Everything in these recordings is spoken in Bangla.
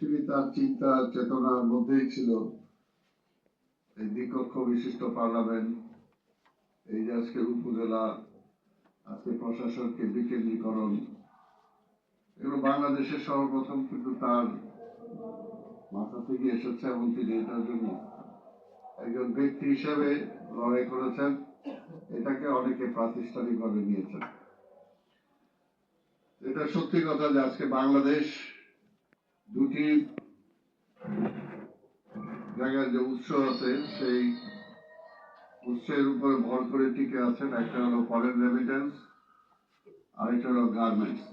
অ্যাকচুয়ালি তার চিন্তা, চেতনার মধ্যেই ছিল এই দ্বিকক্ষ বিশিষ্ট পার্লামেন্ট, এই যে আজকে উপজেলা, আজকে প্রশাসনকে বিকেন্দ্রীকরণ, এগুলো বাংলাদেশের সর্বপ্রথম কিন্তু তার মাথা থেকে এসেছে এবং তিনি এটার জন্য একজন ব্যক্তি হিসেবে লড়াই করেছেন, এটাকে অনেকে প্রাতিষ্ঠানিকভাবে নিয়েছেন। এটা সত্যি কথা যে আজকে বাংলাদেশ দুটি জায়গার যে উৎস আছে, সেই উৎসের উপর ভর করে টিকে আছেন। একটা হলো ফরেন রেমিটেন্স আরেকটা হলো গার্মেন্টস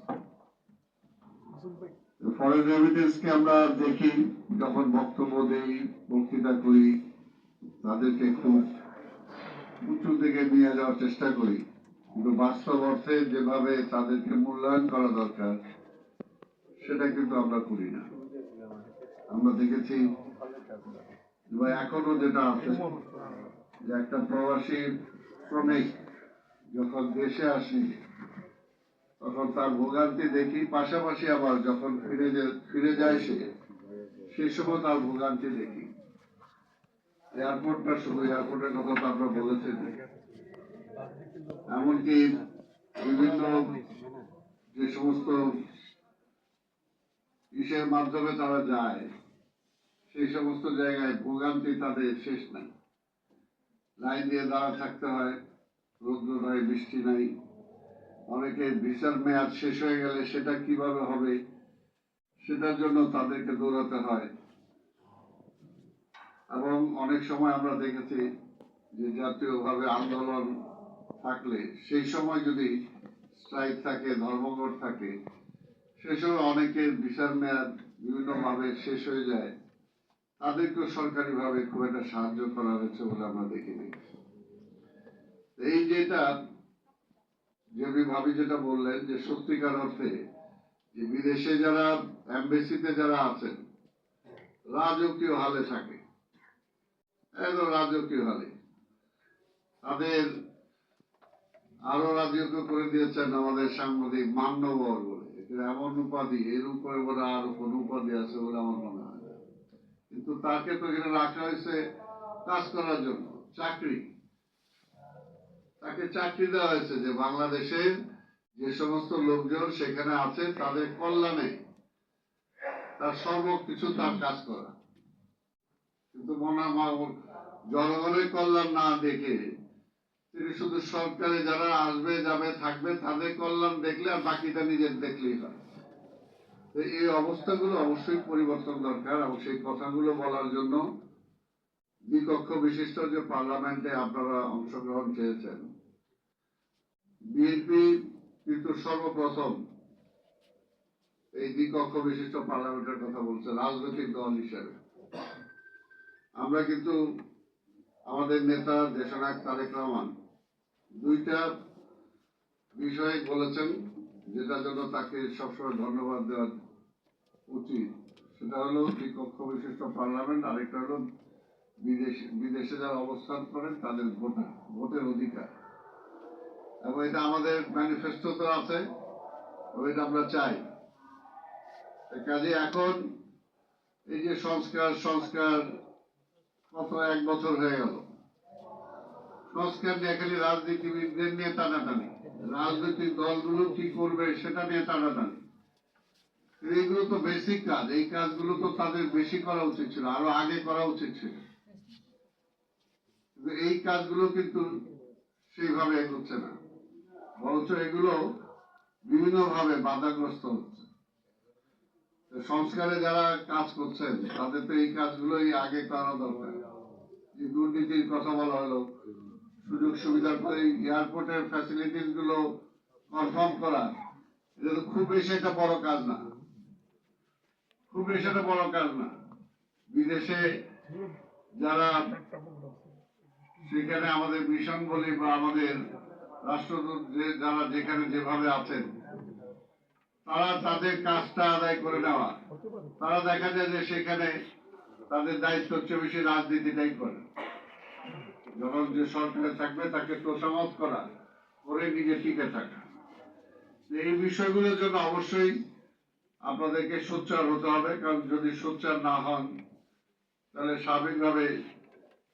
ফরেন রেমিটেন্সকে আমরা দেখি, যখন বক্তব্য দেই, বক্তৃতা করি, তাদেরকে খুব উঁচু দিকে নিয়ে যাওয়ার চেষ্টা করি। কিন্তু বাস্তব অর্থে যেভাবে তাদেরকে মূল্যায়ন করা দরকার সেটা কিন্তু আমরা করি না। আমরা দেখেছি এখনও যেটা আছে যে একটা প্রবাসী শ্রমিক যখন দেশে আসি, তখন তার ভোগান্তি দেখি, পাশাপাশি আবার যখন ফিরে ফিরে যায় সে সেই সময় তার ভোগান্তি দেখি। এয়ারপোর্টটা শুধু এয়ারপোর্টের কথা তো আপনারা বলেছেন এমনকি বিভিন্ন যে সমস্ত ইসের মাধ্যমে তারা যায়? সেই সমস্ত জায়গায় ভোগান্তি তাদের শেষ নাই। লাইন দিয়ে দাঁড়া থাকতে হয়, রৌদ্র নাই, বৃষ্টি নাই। অনেকে ভিসার মেয়াদ শেষ হয়ে গেলে সেটা কীভাবে হবে? সেটার জন্য তাদেরকে দৌড়াতে হয়। এবং অনেক সময় আমরা দেখেছি যে জাতীয়ভাবে আন্দোলন থাকলে, সেই সময় যদি স্ট্রাইক থাকে, ধর্মঘট থাকে সময় অনেকের ভিসার মেয়াদ বিভিন্নভাবে শেষ হয়ে যায়। তাদেরকেও সরকারিভাবে খুব একটা সাহায্য করা হয়েছে বলে আমরা দেখিনি এই যেটা আমি ভাবি যেটা বললেন যে সত্যিকার অর্থে যে বিদেশে যারা এমবেসিতে যারা আছেন, রাজকীয় হালে থাকে। একদম রাজকীয় হালে। তাদের আরও রাজকীয় করে দিয়েছেন আমাদের সাংবাদিক মান্যবর বলে এটা এমন উপাধি এর উপরে বলে আরও কোন উপাধি আছে বলে আমার মনে হয়। কিন্তু তাকে তো এখানে রাখা হয়েছে কাজ করার জন্য, চাকরি তাকে চাকরি দেওয়া হয়েছে যে বাংলাদেশের যে সমস্ত লোকজন সেখানে আছে, তাদের কল্যাণে তার সর্বকিছু তার কাজ করা কিন্তু মনে জনগণের কল্যাণ না দেখে তিনি শুধু সরকারে যারা আসবে, যাবে, থাকবে, তাদের কল্যাণ দেখলে আর বাকিটা নিজের দেখলেই হয়। তো এই অবস্থাগুলো অবশ্যই পরিবর্তন দরকার এবং সেই কথাগুলো বলার জন্য দ্বিকক্ষ বিশিষ্ট যে পার্লামেন্টে আপনারা অংশগ্রহণ চেয়েছেন, বিএনপি কিন্তু সর্বপ্রথম এই দ্বিকক্ষ বিশিষ্ট পার্লামেন্টের কথা বলছে, রাজনৈতিক দল হিসেবে। আমরা কিন্তু আমাদের নেতা দেশনায়ক তারেক রহমান দুইটা বিষয় বলেছেন যেটার জন্য তাকে সবসময় ধন্যবাদ দেওয়া উচিত। সেটা হলো দ্বিকক্ষ বিশিষ্ট পার্লামেন্ট, আরেকটা হলো বিদেশ বিদেশে যারা অবস্থান করেন, তাদের ভোটার, ভোটের অধিকার। এবং এটা আমাদের ম্যানিফেস্টো তো আছে এটা আমরা চাই। কাজে এখন এই যে সংস্কার সংস্কার কত এক বছর হয়ে গেল। সংস্কার নিয়ে খালি রাজনীতিবিদদের নিয়ে টানাটানি। রাজনৈতিক দলগুলো কি করবে সেটা নিয়ে টানাটানি। এইগুলো তো বেসিক কাজ, এই কাজগুলো তো তাদের বেশি করা উচিত ছিল, আরও আগে করা উচিত ছিল। এই কাজগুলো কিন্তু সেইভাবে এগোচ্ছে না। বরঞ্চ এগুলো বিভিন্ন ভাবে বাধাগ্রস্ত হচ্ছে। সংস্কারে যারা কাজ করছেন, তাদের তো এই কাজগুলোই আগে করা দরকার। দুর্নীতির কথা বলা হলো। সুযোগ সুবিধা করে এয়ারপোর্টের ফ্যাসিলিটিসগুলো কনফার্ম করা, এটা তো খুব বেশি একটা বড় কাজ না। খুব বেশি একটা বড় কাজ না। বিদেশে যারা সেখানে আমাদের মিশন বলি বা আমাদের রাষ্ট্রদূত যারা যেখানে যেভাবে আছেন, তারা তাদের কাজটা আদায় করে নেওয়া। তারা দেখা যায় যে সেখানে তাদের দায়িত্ব হচ্ছে বেশি রাজনীতিটাই করে। যখন যে সরকারে থাকবে তাকে তোষামত করা করে নিজে টিকে থাকা। এই বিষয়গুলোর জন্য অবশ্যই আপনাদেরকে সোচ্চার হতে হবে, কারণ যদি সোচ্চার না হন, তাহলে স্বাভাবিকভাবে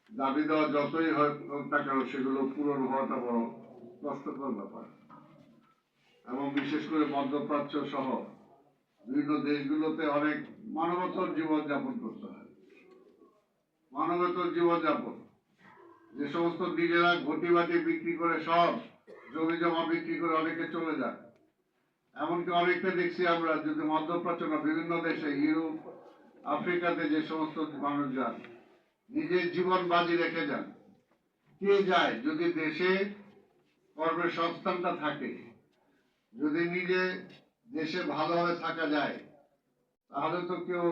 দাবি দেওয়া যতই হোক না কেন, সেগুলো পূরণ হওয়াটা বড় কষ্টকর ব্যাপার। এবং বিশেষ করে মধ্যপ্রাচ্য সহ বিভিন্ন দেশগুলোতে অনেক মানবতর জীবনযাপন করতে হয়। মানবতর জীবনযাপন যে সমস্ত নিজেরা ঘটি বাটি বিক্রি করে সব জমি জমা বিক্রি করে অনেকে চলে যায় এমনকি অনেকটা দেখছি আমরা, যদি মধ্যপ্রাচ্য বিভিন্ন দেশে, ইউরোপ, আফ্রিকাতে যে সমস্ত মানুষ যান, নিজের জীবন বাজি রেখে যান। কে যায়? যদি দেশে কর্মের সংস্থানটা থাকে, যদি নিজে দেশে ভালোভাবে থাকা যায়, তাহলে তো কেউ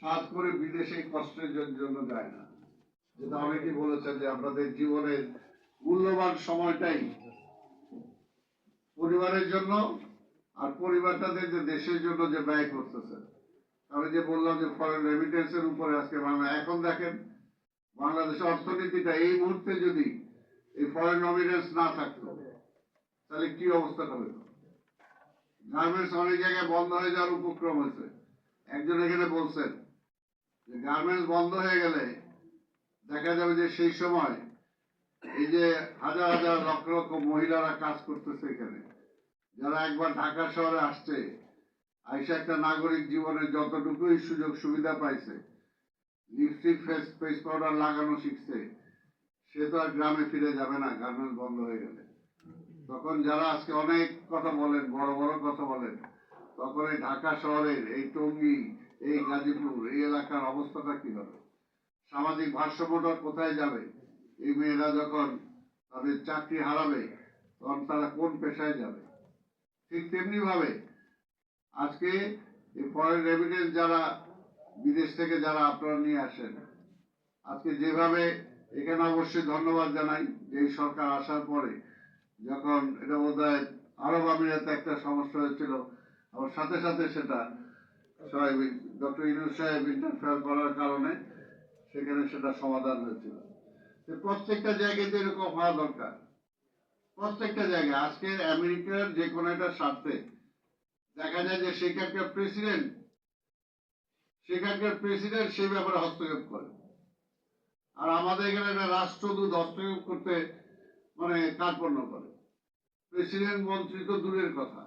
সাত করে বিদেশে কষ্টের জন্য যায় না। যেটা অনেকেই বলেছেন যে আপনাদের জীবনের মূল্যবান সময়টাই পরিবারের জন্য আর পরিবারটাদের যে দেশের জন্য যে ব্যয় করতেছে। আমি যে বললাম যে ফরেন রেমিটেন্সের উপরে আজকে বাংলা এখন দেখেন বাংলাদেশের অর্থনীতিটা এই মুহূর্তে যদি এই ফরেন রেমিটেন্স না থাকতো, তাহলে কি অবস্থা হবে? গার্মেন্টস অনেক জায়গায় বন্ধ হয়ে যাওয়ার উপক্রম হয়েছে। একজন এখানে বলছেন যে গার্মেন্টস বন্ধ হয়ে গেলে দেখা যাবে যে সেই সময় এই যে হাজার হাজার লক্ষ লক্ষ মহিলারা কাজ করতেছে এখানে। যারা একবার ঢাকা শহরে আসছে, আইসা একটা নাগরিক জীবনে যতটুকুই সুযোগ সুবিধা পাইছে, লিপস্টিক ফেস ফেস পাউডার লাগানো শিখছে, সে তো আর গ্রামে ফিরে যাবে না গার্মেন্টস বন্ধ হয়ে গেলে। তখন যারা আজকে অনেক কথা বলেন, বড় বড় কথা বলেন, তখন এই ঢাকা শহরের এই টঙ্গী, এই গাজীপুর, এই এলাকার অবস্থাটা কি হবে? সামাজিক ভারসাম্যটা কোথায় যাবে? এই মেয়েরা যখন তাদের চাকরি হারাবে, তখন তারা কোন পেশায় যাবে? ঠিক তেমনি ভাবে আজকে এই ফরেন রেমিটেন্স যারা বিদেশ থেকে যারা আপনারা নিয়ে আসেন, আজকে যেভাবে এখানে অবশ্যই ধন্যবাদ জানাই যে এই সরকার আসার পরে যখন এটা বোধ হয় আরব আমিরাতে একটা সমস্যা হয়েছিল, আবার সাথে সাথে সেটা সাহেব ডক্টর ইনুস সাহেব ইন্টারফেয়ার করার কারণে সেখানে সেটা সমাধান হয়েছিল। প্রত্যেকটা জায়গায় এরকম হওয়া দরকার। প্রত্যেকটা জায়গায়। আজকে আমেরিকার যে কোনো একটা স্বার্থে দেখা যায় যে সেখানকার প্রেসিডেন্ট সেখানকার প্রেসিডেন্ট সেই ব্যাপারে হস্তক্ষেপ করে। আর আমাদের এখানে একটা রাষ্ট্রদূত হস্তক্ষেপ করতে মানে কার্পণ্য করে। প্রেসিডেন্ট মন্ত্রী তো দূরের কথা।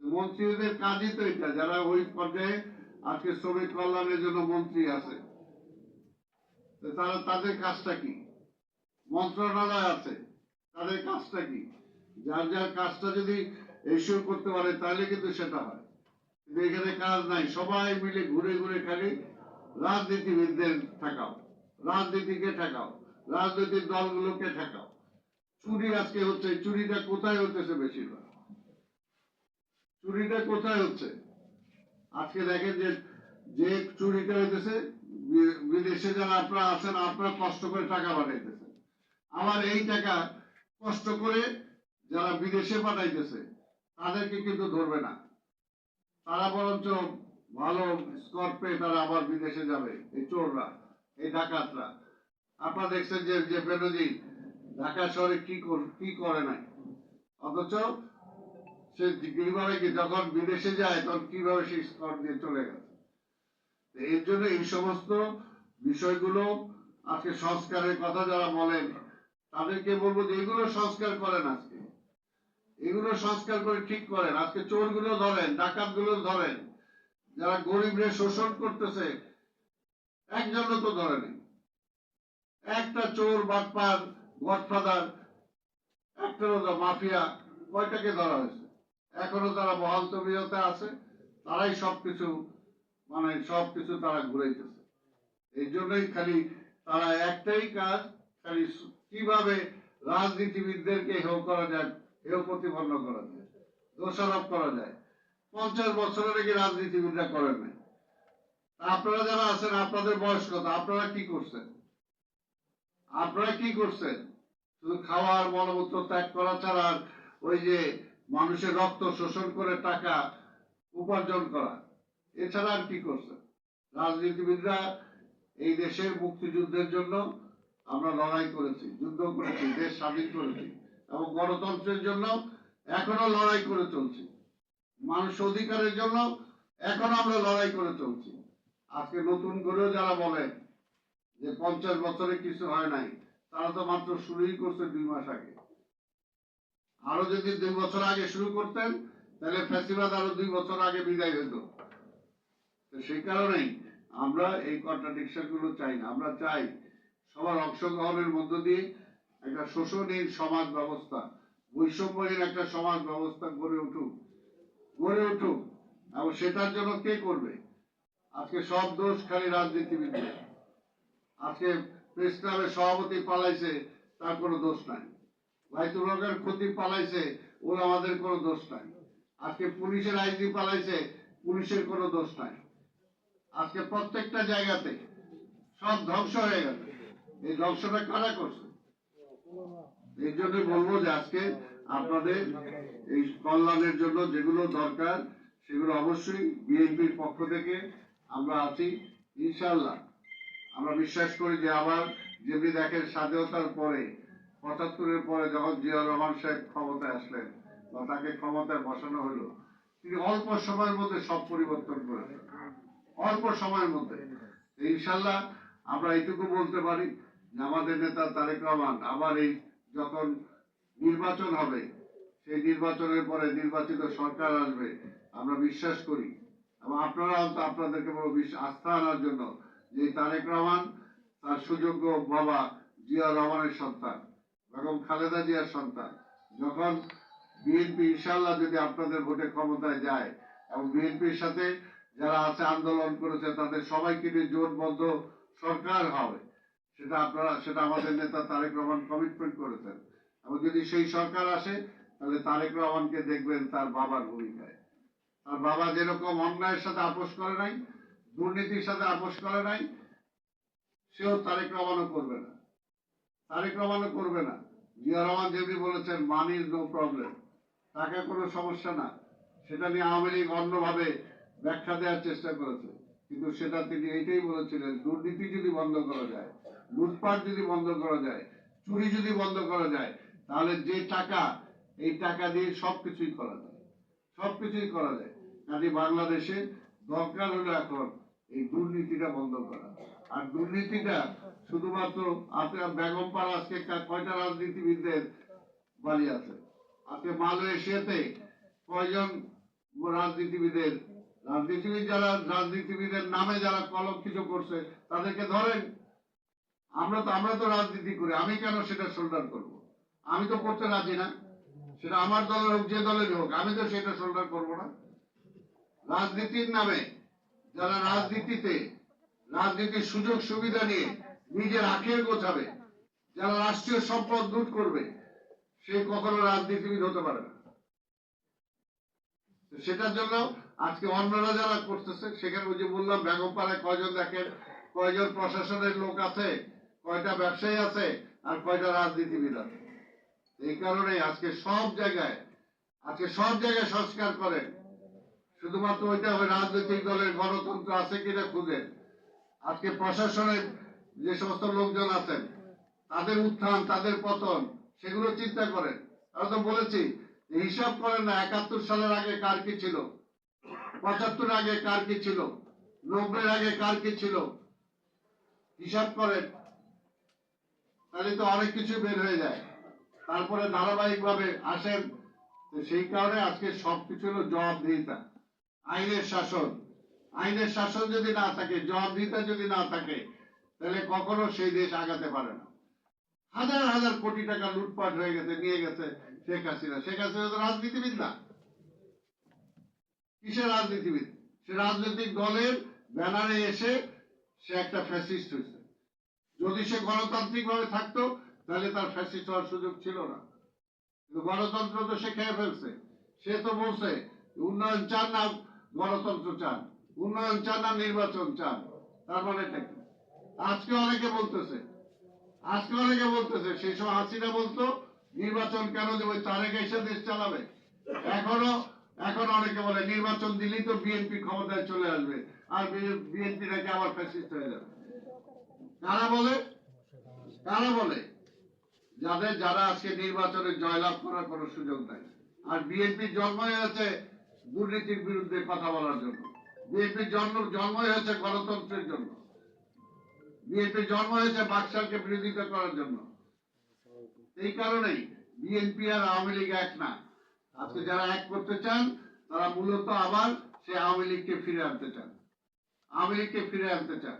মন্ত্রীদের কাজই তো এটা। যারা ওই পর্যায়ে আজকে শ্রমিক কল্যাণের জন্য মন্ত্রী আছে তো তারা তাদের কাজটা কি? মন্ত্রণালয় আছে, তাদের কাজটা কি? যার যার কাজটা যদি এসিও করতে পারে, তাহলে কিন্তু সেটা হয়। কিন্তু এখানে কাজ নাই, সবাই মিলে ঘুরে ঘুরে খালি রাজনীতিবিদদের ঠেকাও, রাজনীতিকে ঠেকাও, রাজনৈতিক দলগুলোকে ঠেকাও। চুরি আজকে হচ্ছে, চুরিটা কোথায় হচ্ছে বেশিরভাগ? চুরিটা কোথায় হচ্ছে? আজকে দেখেন যে যে চুরিটা হইতেছে বিদেশে যারা আপনারা আছেন, আপনারা কষ্ট করে টাকা পাঠাইতেছে আমার এই টাকা কষ্ট করে যারা বিদেশে পাঠাইতেছে, তাদেরকে কিন্তু ধরবে না। তারা বরঞ্চ ভালো স্কট পেয়ে তারা আবার বিদেশে যাবে, এই চোররা, এই ডাকাতরা। আপনারা দেখছেন যে যে বেনজি ঢাকা শহরে কি কর- কি করে নাই? অথচ সে কি যখন বিদেশে যায়, তখন কীভাবে সে স্কট দিয়ে চলে গেছে? এর জন্য এই সমস্ত বিষয়গুলো আজকে সংস্কারের কথা যারা বলেন, তাদেরকে বলব যে এগুলো সংস্কার করেন আজকে। এগুলো সংস্কার করে ঠিক করেন। আজকে চোরগুলো ধরেন ডাকাতগুলো ধরেন, যারা গরিবরে শোষণ করতেছে একজনও তো ধরেনি একটা চোর, বাটপার, গডফাদার একটা মাফিয়া, কয়টাকে ধরা হয়েছে? এখনও তারা বহাল আছে, তারাই সবকিছু মানে সবকিছু তারা ঘুরাইতেছে। এই জন্যই খালি তারা একটাই কাজ, খালি কীভাবে রাজনীতিবিদদেরকে হেও করা যায় হেও প্রতিপন্ন করা যায়, দোষারোপ করা যায়। পঞ্চাশ বছরের নাকি রাজনীতিবিদরা করেন নাই। আপনারা যারা আছেন, আপনাদের বয়স কত? আপনারা কি করছেন? আপনারা কি করছেন? শুধু খাওয়ার মলমূত্র ত্যাগ করা ছাড়া ওই যে মানুষের রক্ত শোষণ করে টাকা উপার্জন করা। এছাড়া আর কি করছে? রাজনীতিবিদরা এই দেশের মুক্তিযুদ্ধের জন্য আমরা লড়াই করেছি, যুদ্ধ করেছি, দেশ স্বাধীন করেছি এবং গণতন্ত্রের জন্য এখনও লড়াই করে চলছি। মানুষ অধিকারের জন্য এখন আমরা লড়াই করে চলছি। আজকে নতুন করেও যারা বলে যে পঞ্চাশ বছরে কিছু হয় নাই, তারা তো মাত্র শুরুই করছে দুই মাস আগে। আরও যদি দুই বছর আগে শুরু করতেন, তাহলে ফ্যাসিবাদ আরও দুই বছর আগে বিদায় হতো। তো সেই কারণেই আমরা এই কন্ট্রাডিকশনগুলো চাই না। আমরা চাই সবার অংশগ্রহণের মধ্য দিয়ে একটা শোষণহীন সমাজ ব্যবস্থা, বৈষম্যহীন একটা সমাজ ব্যবস্থা গড়ে উঠুক গড়ে উঠুক। এবং সেটার জন্য কে করবে? আজকে সব দোষ খালি রাজনীতিবিদদের আজকে প্রেস ক্লাবের সভাপতি পালাইছে, তার কোনো দোষ নাই। বাইতুল হকের ক্ষতি পালাইছে, ওর আমাদের কোনো দোষ নাই। আজকে পুলিশের আইজি পালাইছে, পুলিশের কোনো দোষ নাই। আজকে প্রত্যেকটা জায়গাতে সব ধ্বংস হয়ে গেছে। এই ধ্বংসটা কারা করছে? এই জন্য বলব যে আজকে আপনাদের এই কল্যাণের জন্য যেগুলো দরকার, সেগুলো অবশ্যই বিএনপির পক্ষ থেকে আমরা আছি ইনশাল্লাহ আমরা বিশ্বাস করি যে আবার যেমনি দেখেন স্বাধীনতার পরে, পঁচাত্তরের পরে যখন জিয়া রহমান সাহেব ক্ষমতায় আসলেন বা তাকে ক্ষমতায় বসানো হলো, তিনি অল্প সময়ের মধ্যে সব পরিবর্তন করেছেন। অল্প সময়ের মধ্যে। ইনশাল্লাহ আমরা এইটুকু বলতে পারি যে আমাদের নেতা তারেক রহমান আবার এই যখন নির্বাচন হবে, সেই নির্বাচনের পরে নির্বাচিত সরকার আসবে, আমরা বিশ্বাস করি। এবং আপনারাও তো আপনাদেরকে আস্থা আনার জন্য যে তারেক রহমান তার সুযোগ্য বাবা জিয়া রহমানের সন্তান, বেগম খালেদা জিয়ার সন্তান। যখন বিএনপি ইনশাল্লাহ যদি আপনাদের ভোটে ক্ষমতায় যায় এবং বিএনপির সাথে যারা আছে, আন্দোলন করেছে, তাদের সবাইকে নিয়ে জোটবদ্ধ সরকার হবে। সেটা আপনারা, সেটা আমাদের নেতা তারেক রহমান কমিটমেন্ট করেছেন। এবং যদি সেই সরকার আসে, তাহলে তারেক রহমানকে দেখবেন তার বাবার ভূমিকায়। তার বাবা যেরকম অন্যায়ের সাথে আপোষ করে নাই, দুর্নীতির সাথে আপোষ করে নাই, সেও তারেক রহমানও করবে না। তারেক রহমানও করবে না। জিয়া রহমান যেমনি বলেছেন মানি নো প্রবলেম টাকা কোনো সমস্যা না। সেটা নিয়ে আওয়ামী লীগ অন্যভাবে ব্যাখ্যা দেওয়ার চেষ্টা করেছে। কিন্তু সেটা তিনি এইটাই বলেছিলেন, দুর্নীতি যদি বন্ধ করা যায়, লুটপাট যদি বন্ধ করা যায়, চুরি যদি বন্ধ করা যায়, তাহলে যে টাকা, এই টাকা দিয়ে সবকিছুই করা যায়। সবকিছুই করা যায়। কাজে বাংলাদেশে দরকার হলো এখন এই দুর্নীতিটা বন্ধ করা। আর দুর্নীতিটা শুধুমাত্র আপনার বেগম পাড়া, আজকে কয়টা রাজনীতিবিদদের বাড়ি আছে? আজকে মালয়েশিয়াতে কয়জন রাজনীতিবিদের রাজনীতিবিদ যারা, রাজনীতিবিদের নামে যারা কলক কিছু করছে, তাদেরকে ধরেন, আমরা তো আমরা তো রাজনীতি করি, আমি কেন সেটা শোল্ডার করব? আমি তো করতে রাজি না। সেটা আমার দলের হোক, যে দলের হোক, আমি তো সেটা শোল্ডার করব না। রাজনীতির নামে যারা রাজনীতিতে, রাজনীতির সুযোগ সুবিধা নিয়ে নিজের আখের গোছাবে, যারা রাষ্ট্রীয় সম্পদ লুট করবে, সে কখনো রাজনীতিবিদ হতে পারে না। সেটার জন্য আজকে অন্যরা যারা করতেছে, সেখানে ওই যে বললাম, বেগম পাড়ায় কয়জন দেখেন, কয়জন প্রশাসনের লোক আছে, কয়টা ব্যবসায়ী আছে, আর কয়টা রাজনীতিবিদ আছে। এই কারণে আজকে সব জায়গায়, আজকে সব জায়গায় সংস্কার করেন। শুধুমাত্র ওইটা ওই রাজনৈতিক দলের গণতন্ত্র আছে কিনা খুঁজেন আজকে প্রশাসনের যে সমস্ত লোকজন আছেন, তাদের উত্থান, তাদের পতন, সেগুলো চিন্তা করেন। আমরা তো বলেছি, হিসাব করেন না, একাত্তর সালের আগে কার কি ছিল? পঁচাত্তর আগে কার কি ছিল? নব্বই আগে কার কি ছিল? হিসাব করেন। তাহলে তো অনেক কিছু বের হয়ে যায়। তারপরে ধারাবাহিক ভাবে আসেন সেই কারণে আজকে সবকিছু হলো জবাবদিহিতা। আইনের শাসন। আইনের শাসন যদি না থাকে, জবাবদিহিতা যদি না থাকে, তাহলে কখনো সেই দেশ আগাতে পারে না। হাজার হাজার কোটি টাকা লুটপাট হয়ে গেছে, নিয়ে গেছে শেখ হাসিনা। শেখ হাসিনা তো রাজনীতিবিদ না। কিসের রাজনীতিবিদ? সে রাজনৈতিক দলের ব্যানারে এসে সে একটা ফ্যাসিস্ট হয়েছে। যদি সে গণতান্ত্রিক ভাবে থাকতো, তাহলে তার ফ্যাসিস্ট হওয়ার সুযোগ ছিল না। কিন্তু গণতন্ত্র তো সে খেয়ে ফেলছে। সে তো বলছে, উন্নয়ন চান না, গণতন্ত্র চান। উন্নয়ন চান না, নির্বাচন চান। তার মানে? আজকে অনেকে বলতেছে, আজকে অনেকে বলতেছে, সেই সময় হাসিনা বলতো, নির্বাচন কেন দেবো? তারেক এসে দেশ চালাবে। এখনও এখন অনেকে বলে, নির্বাচন দিলেই তো বিএনপি ক্ষমতায় চলে আসবে, আর বিএনপি নাকি আবার ফ্যাসিস্ট হয়ে যাবে। কারা বলে? কারা বলে? যাদের, যারা আজকে নির্বাচনে জয়লাভ করার কোনো সুযোগ নাই। আর বিএনপি জন্ম হয়েছে দুর্নীতির বিরুদ্ধে কথা বলার জন্য। বিএনপির জন্ম, জন্মই হয়েছে গণতন্ত্রের জন্য। বিএনপির জন্ম হয়েছে বাকশালকে বিরোধিতা করার জন্য। এই কারণেই বিএনপি আর আওয়ামী লীগ এক না। আজকে যারা এক করতে চান তারা মূলত আবার সে আওয়ামী লীগকে ফিরে আনতে চান। আওয়ামী লীগকে ফিরে আনতে চান।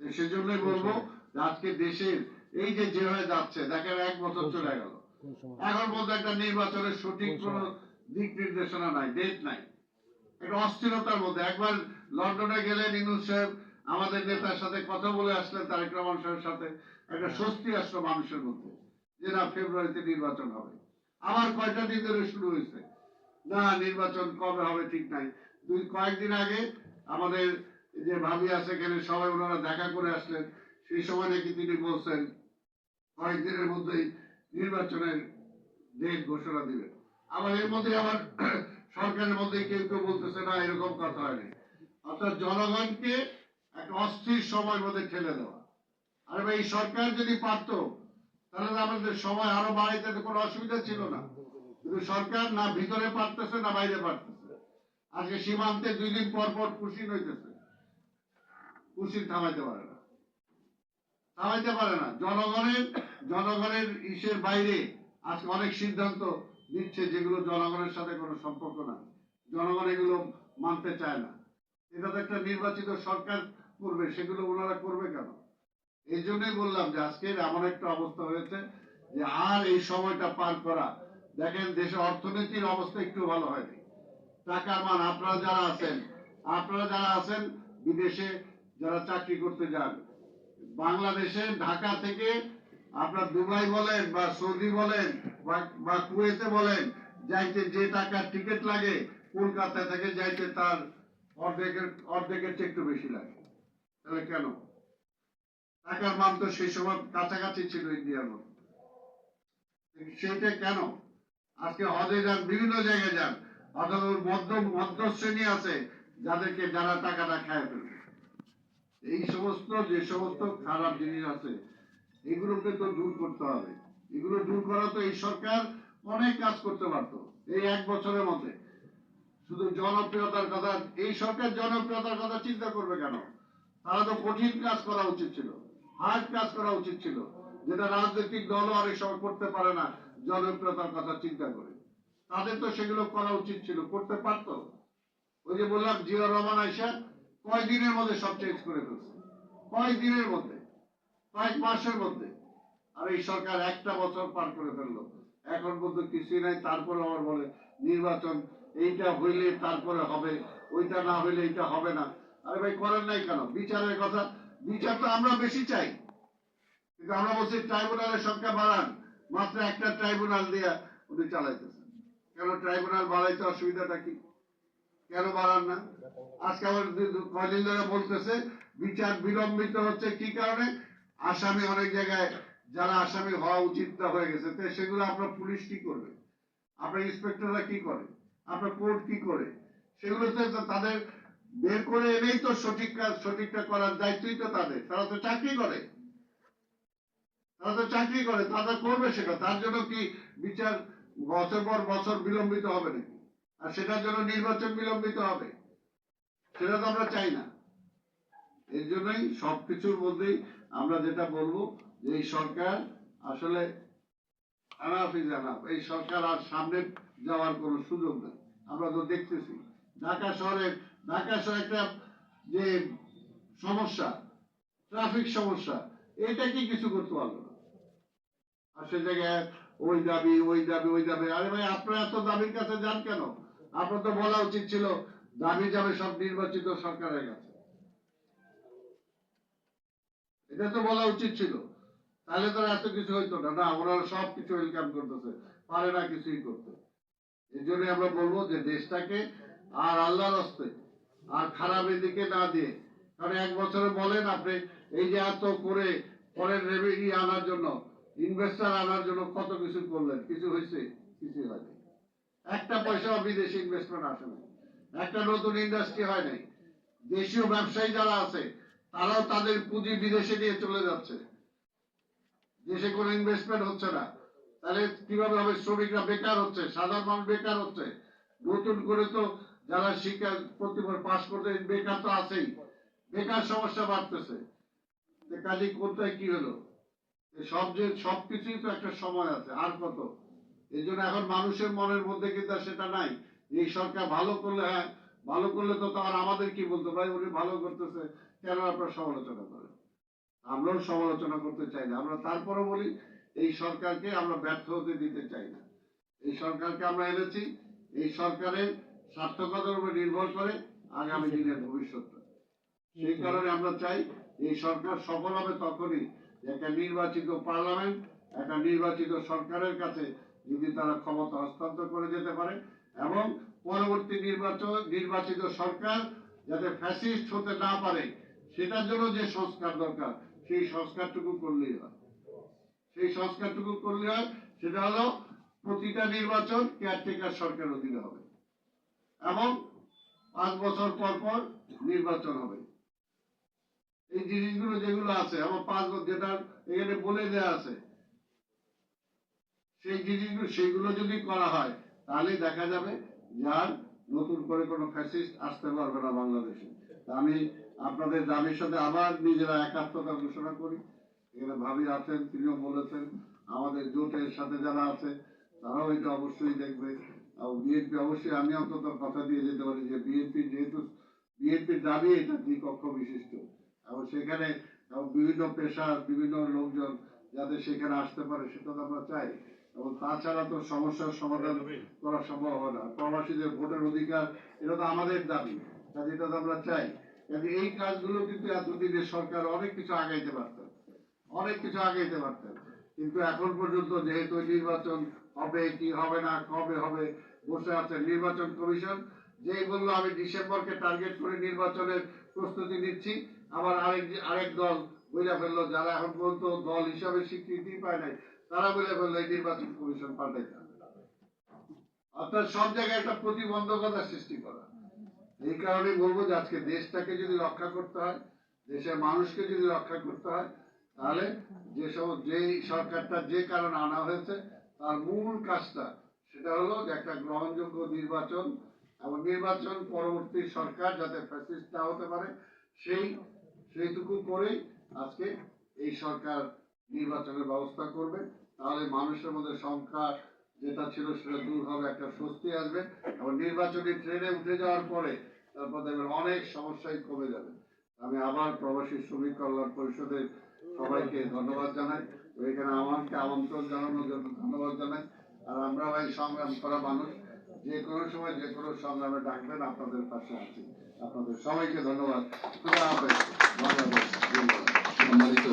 সেজন্যই বলব যে আজকে দেশের এই যে যেভাবে যাচ্ছে দেখেন এক বছর চলে গেল। এখন পর্যন্ত একটা নির্বাচনের সঠিক কোন দিক নির্দেশনা নাই ডেট নাই। একটা অস্থিরতার মধ্যে। একবার লন্ডনে গেলেন ইনুস সাহেব আমাদের নেতার সাথে কথা বলে আসলেন তারেক রহমান সাহেবের সাথে। একটা স্বস্তি আসলো মানুষের মধ্যে যে না ফেব্রুয়ারিতে নির্বাচন হবে। আবার কয়টা দিন ধরে শুরু হয়েছে? না, নির্বাচন কবে হবে ঠিক নাই। দুই, কয়েকদিন আগে আমাদের যে ভাবি আছে এখানে, সবাই ওনারা দেখা করে আসলেন। সেই সময় নাকি তিনি বলছেন, কয়েকদিনের মধ্যেই নির্বাচনের ডেট ঘোষণা দিবেন। আবার এর মধ্যে আবার সরকারের মধ্যে কেউ কেউ বলতেছে, না, এরকম কথা হয়নি। অর্থাৎ জনগণকে একটা অস্থির সময়ের মধ্যে ঠেলে দেওয়া। আর এই সরকার যদি পারত তাহলে আমাদের সময় আরও বাড়াইতে কোনো অসুবিধা ছিল না। কিন্তু সরকার না ভিতরে পারতেছে না বাইরে পারতেছে। আজকে সীমান্তে দুই দিন পর পর কুশিন হইতেছে। কুশিন থামাইতে পারে না। থামাইতে পারে না। জনগণের জনগণের ইসের বাইরে আজকে অনেক সিদ্ধান্ত নিচ্ছে যেগুলো জনগণের সাথে কোনো সম্পর্ক না জনগণ এগুলো মানতে চায় না। এটা তো একটা নির্বাচিত সরকার করবে, সেগুলো ওনারা করবে কেন? এই জন্যই বললাম যে আজকের এমন একটা অবস্থা হয়েছে যে আর এই সময়টা পার করা, দেখেন দেশের অর্থনীতির অবস্থা একটু ভালো হয়নি। টাকার মান, আপনারা যারা আছেন, আপনারা যারা আছেন, বিদেশে যারা চাকরি করতে যান, বাংলাদেশে, ঢাকা থেকে আপনার দুবাই বলেন বা সৌদি বলেন বা- বা কুয়েতে বলেন, যাইতে যে টাকার টিকিট লাগে কলকাতা থেকে যাইতে তার অর্ধেকের অর্ধেকের চেয়ে একটু বেশি লাগে। তাহলে কেন? টাকার মান তো সেই সময় কাছাকাছি ছিল ইন্ডিয়ার সেটা কেন? আজকে হজে যান, বিভিন্ন জায়গায় যান ওর মধ্য মধ্য শ্রেণি আছে, যাদেরকে যারা টাকাটা খায় ফেলবে এই সমস্ত, যে সমস্ত খারাপ জিনিস আছে, এগুলোকে তো দূর করতে হবে। এগুলো দূর করা তো এই সরকার অনেক কাজ করতে পারতো, এই এক বছরের মধ্যে। শুধু জনপ্রিয়তার কথা, এই সরকার জনপ্রিয়তার কথা চিন্তা করবে কেন? তারা তো কঠিন কাজ করা উচিত ছিল। হার্ড কাজ করা উচিত ছিল। যেটা রাজনৈতিক দলও অনেক সময় করতে পারে না, জনপ্রিয়তার কথা চিন্তা করে। তাদের তো সেগুলো করা উচিত ছিল, করতে পারতো। ওই যে বললাম, জিয়া রহমান আইসা কয় দিনের মধ্যে সব চেঞ্জ করে ফেলছে? কয় দিনের মধ্যে? কয়েক মাসের মধ্যে। আর এই সরকার একটা বছর পার করে ফেলল। এখন পর্যন্ত কিছুই নাই, তারপরে আবার বলে, নির্বাচন এইটা হইলে তারপরে হবে, ওইটা না হইলে এইটা হবে না। আরে ভাই, করেন নাই কেন? বিচারের কথা বিচার তো আমরা বেশি চাই। কিন্তু আমরা বলছি ট্রাইব্যুনালের সংখ্যা বাড়ান। মাত্র একটা ট্রাইব্যুনাল দিয়ে উনি চালাইতেছেন। কেন ট্রাইব্যুনাল বাড়াইতে অসুবিধাটা কি? কেন বাড়ান না? আজকে আমার কয়দিন ধরে বলতেছে, বিচার বিলম্বিত হচ্ছে কি কারণে? আসামি অনেক জায়গায়, যারা আসামি হওয়া উচিত না হয়ে গেছে, তো সেগুলো আপনার পুলিশ কি করবে? আপনার ইন্সপেক্টররা কি করে? আপনার কোর্ট কি করে? সেগুলো তো তাদের বের করে এনেই তো সঠিক কাজ, সঠিকটা করার দায়িত্বই তো তাদের। তারা তো চাকরি করে। তারা তো চাকরি করে তারা করবে সেটা তার জন্য কি বিচার বছর পর বছর বিলম্বিত হবে নাকি? আর সেটার জন্য নির্বাচন বিলম্বিত হবে? সেটা তো আমরা চাই না। এর জন্যই সবকিছুর মধ্যেই আমরা যেটা বলব যে এই সরকার আসলে আনাফ ইজ আনাফ এই সরকার আর সামনে যাওয়ার কোনো সুযোগ নেই। আমরা তো দেখতেছি, ঢাকা শহরের ঢাকা একটা যে সমস্যা ট্রাফিক সমস্যা, এটা কি কিছু করতে পারল না? আর সে জায়গায় ওই দাবি ওই দাবি ওই দাবি। আরে ভাই, আপনারা এত দাবির কাছে যান কেন? আপনার তো বলা উচিত ছিল, দাবি যাবে সব নির্বাচিত সরকারের কাছে। এটা তো বলা উচিত ছিল। তাহলে তো এত কিছু হইতো না। না, ওনারা সব কিছু ওয়েলকাম করতেছে। পারে না কিছুই করতে। এই জন্য আমরা বলব যে দেশটাকে আর আল্লাহর হস্তে আর খারাপের দিকে না দিয়ে। কারণ এক বছরে বলেন আপনি, এই যে এত করে পরের রেভিনিউ আনার জন্য ইনভেস্টার আনার জন্য কত কিছু করলেন? কিছু হয়েছে? কিছু হয়নি একটা পয়সাও বিদেশি ইনভেস্টমেন্ট আসে না একটা নতুন ইন্ডাস্ট্রি হয় নাই। দেশীয় ব্যবসায়ী যারা আছে, তারাও তাদের পুঁজি বিদেশে নিয়ে চলে যাচ্ছে। দেশে কোনো ইনভেস্টমেন্ট হচ্ছে না। তাহলে কীভাবে হবে? শ্রমিকরা বেকার হচ্ছে, সাধারণ মানুষ বেকার হচ্ছে। নতুন করে তো যারা শিক্ষা প্রতিবার পাশ করতে বেকার তো আছেই। বেকার সমস্যা বাড়তেছে। কাজে কোথায় কি হলো? সব যে সবকিছুই তো একটা সময় আছে, আর কত? এই জন্য এখন মানুষের মনের মধ্যে কিন্তু আর সেটা নাই। এই সরকার ভালো করলে হ্যাঁ ভালো করলে তো তার আমাদের কি বলতো ভাই? উনি ভালো করতেছে, কেন আপনার সমালোচনা করেন? আমরাও সমালোচনা করতে চাই না। আমরা তারপরে বলি, এই সরকারকে আমরা ব্যর্থ হতে দিতে চাই না। এই সরকারকে আমরা এনেছি। এই সরকারের সার্থকতার উপর নির্ভর করে আগামী দিনের ভবিষ্যৎটা। সেই কারণে আমরা চাই এই সরকার সফল হবে তখনই একটা নির্বাচিত পার্লামেন্ট একটা নির্বাচিত সরকারের কাছে যদি তারা ক্ষমতা হস্তান্তর করে যেতে পারে এবং পরবর্তী নির্বাচন নির্বাচিত সরকার যাতে ফ্যাসিস্ট হতে না পারে সেটার জন্য যে সংস্কার দরকার সেই সংস্কারটুকু করলেই হয়। সেই সংস্কারটুকু করলে হয় সেটা হলো প্রতিটা নির্বাচন কেয়ারটেকার সরকার অধীনে হবে। এবং পাঁচ বছর পর পর নির্বাচন হবে। এই জিনিসগুলো যেগুলো আছে, আমার পাঁচ বছর যেটা এখানে বলে দেওয়া আছে, সেই জিনিসগুলো সেইগুলো যদি করা হয়, তাহলে দেখা যাবে যে আর নতুন করে কোনো ফ্যাসিস্ট আসতে পারবে না বাংলাদেশে। আমি আপনাদের দাবির সাথে আবার নিজেরা একাত্মতা ঘোষণা করি। এখানে ভাবি আছেন, তিনিও বলেছেন, আমাদের জোটের সাথে যারা আছে, তারাও এটা অবশ্যই দেখবে। বিএনপি অবশ্যই, আমি অন্তত কথা দিয়ে যেতে পারি যে বিএনপি যেহেতু, বিএনপির দাবি এটা দ্বিকক্ষ বিশিষ্ট। এবং সেখানে বিভিন্ন পেশা বিভিন্ন লোকজন যাতে সেখানে আসতে পারে, সেটা তো আমরা চাই। এবং তাছাড়া তো সমস্যার সমাধান করা সম্ভব হবে না। প্রবাসীদের ভোটের অধিকার, এটা তো আমাদের দাবি, কাজে এটা তো আমরা চাই। কাজে এই কাজগুলো কিন্তু এতদিনে সরকার অনেক কিছু আগাইতে পারতেন অনেক কিছু আগাইতে পারতেন কিন্তু এখন পর্যন্ত যেহেতু নির্বাচন হবে, কি হবে না, কবে হবে বসে আছে নির্বাচন কমিশন। যেই বলল, আমি ডিসেম্বরকে টার্গেট করে নির্বাচনের প্রস্তুতি নিচ্ছি। আবার আরেক আরেক দল বইলা ফেলল, যারা এখন পর্যন্ত দল হিসাবে স্বীকৃতি পায় নাই, তারা বলে ফেলল, এই নির্বাচন কমিশন পাল্টাইতে হবে। অর্থাৎ সব জায়গায় একটা প্রতিবন্ধকতা সৃষ্টি করা। এই কারণে বলব যে আজকে দেশটাকে যদি রক্ষা করতে হয়, দেশের মানুষকে যদি রক্ষা করতে হয়, তাহলে যে সব যে সরকারটা যে কারণে আনা হয়েছে, তার মূল কাজটা সেটা হলো যে একটা গ্রহণযোগ্য নির্বাচন এবং নির্বাচন পরবর্তী সরকার যাতে ফ্যাসিস্ট না হতে পারে, সেই, সেইটুকু করেই আজকে এই সরকার নির্বাচনের ব্যবস্থা করবে। তাহলে মানুষের মধ্যে সংখ্যা যেটা ছিল সেটা দূর হবে, একটা স্বস্তি আসবে এবং নির্বাচনী ট্রেনে উঠে যাওয়ার পরে তারপর দেখবেন অনেক সমস্যাই কমে যাবে। আমি আবার প্রবাসী শ্রমিক কল্যাণ পরিষদের সবাইকে ধন্যবাদ জানাই। এখানে আমাকে আমন্ত্রণ জানানোর জন্য ধন্যবাদ জানাই। আর আমরা ভাই সংগ্রাম করা মানুষ। যে কোনো সময় যে কোনো সংগ্রামে ডাকবেন আপনাদের পাশে আছি। আপনাদের সবাইকে ধন্যবাদ। খুদা হাফেজ। সম্মানিত